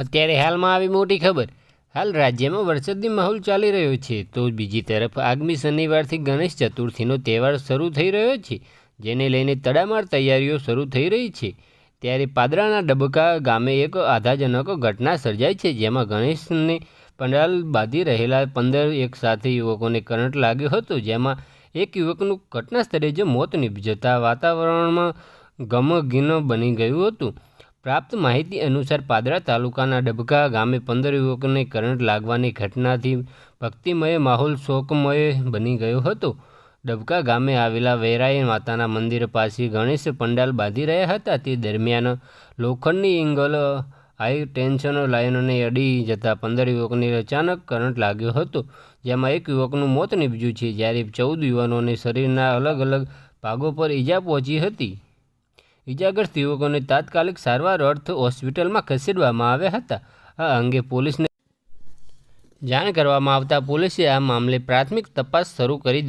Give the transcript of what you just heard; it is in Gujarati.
અત્યારે હાલમાં આવી મોટી ખબર. હાલ રાજ્યમાં વરસાદની માહોલ ચાલી રહ્યો છે. તો બીજી તરફ આગામી શનિવારથી ગણેશ ચતુર્થીનો તહેવાર શરૂ થઈ રહ્યો છે, જેને લઈને તડામાર તૈયારીઓ શરૂ થઈ રહી છે. ત્યારે પાદરાના ડબકા ગામે એક આધાજનક ઘટના સર્જાઈ છે, જેમાં ગણેશને પંડાલ બાંધી રહેલા પંદર એક સાથે યુવકોને કરંટ લાગ્યો હતો, જેમાં એક યુવકનું ઘટના સ્થળે જ મોત નિપજતા વાતાવરણમાં ગમગીન બની ગયું હતું. પ્રાપ્ત માહિતી અનુસાર પાદરા તાલુકાના ડબકા ગામે પંદર યુવકોને કરંટ લાગવાની ઘટનાથી ભક્તિમય માહોલ શોકમય બની ગયો હતો. ડબકા ગામે આવેલા વેરાઈ માતાના મંદિર પાસે ગણેશ પંડાલ બાંધી રહ્યા હતા. તે દરમિયાન લોખંડની એંગલ હાઈ ટેન્શન લાઇનને અડી જતા પંદર યુવકને અચાનક કરંટ લાગ્યો હતો, જેમાં એક યુવકનું મોત નીપજ્યું છે, જ્યારે ચૌદ યુવાનોને શરીરના અલગ અલગ ભાગો પર ઈજા પહોંચી હતી. ઈજાગ્રસ્ત યુવકોને તાત્કાલિક સારવાર અર્થ હોસ્પિટલમાં ખસેડવામાં આવ્યા હતા. આ અંગે પોલીસને જાણ કરવામાં આવતા પોલીસે આ મામલે પ્રાથમિક તપાસ શરૂ કરી દીધી.